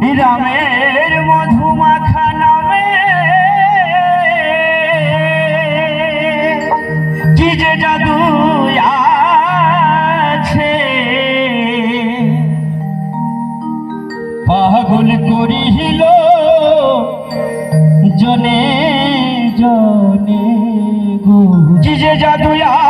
রামের মধুমাখা নামে। কি যে জাদু আছে। পাগল করিল জনে জনে গো। কি যে জাদু আছে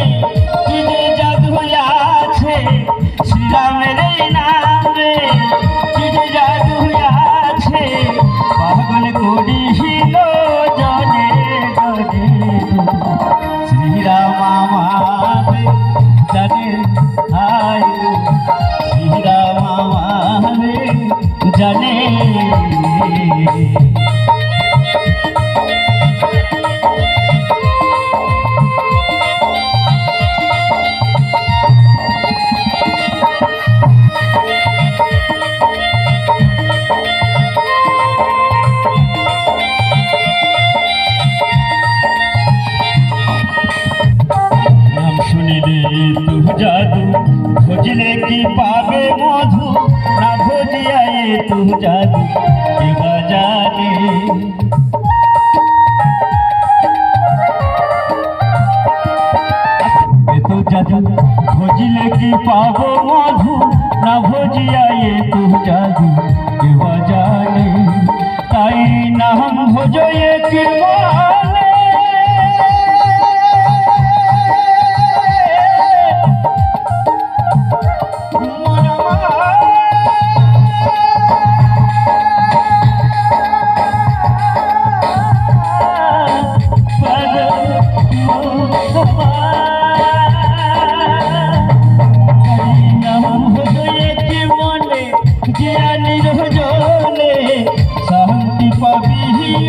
নাম শুনিলে তু জাদু ভজলে কি পাবে মধু না ভজিয়ায়ে তু জাদু কেবা জানে এ তো জাদু ভজলে কি পাবো মধু না ভজিয়ায়ে তু জাদু কেবা জানে তাই নাম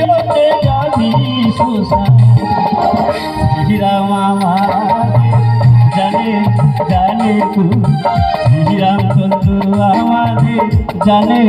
ওতে যাবি সুশান্তি শ্রীরাম আমার জানে জানে তু জানে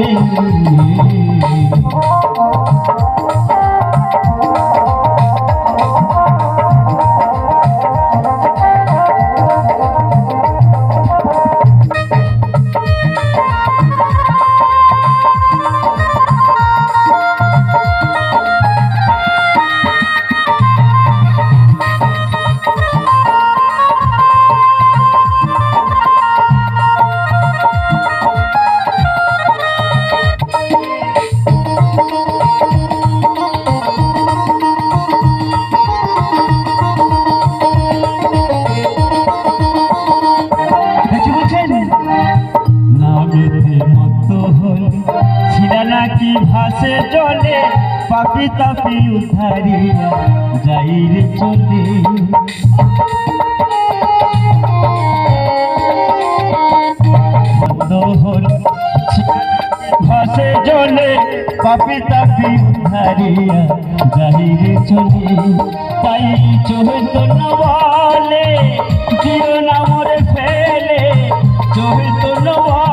বলছেন নামেতে মত হল ছিলা নাকি ভাসে জলে, পাপি তাপি উঠারিয়া যাইরে চলে। মত হল ভাসে জলে, পাপি তাপি উঠারিয়া যাইরে চলে। তাই বলে দিও না মরে ফেলে তো বলে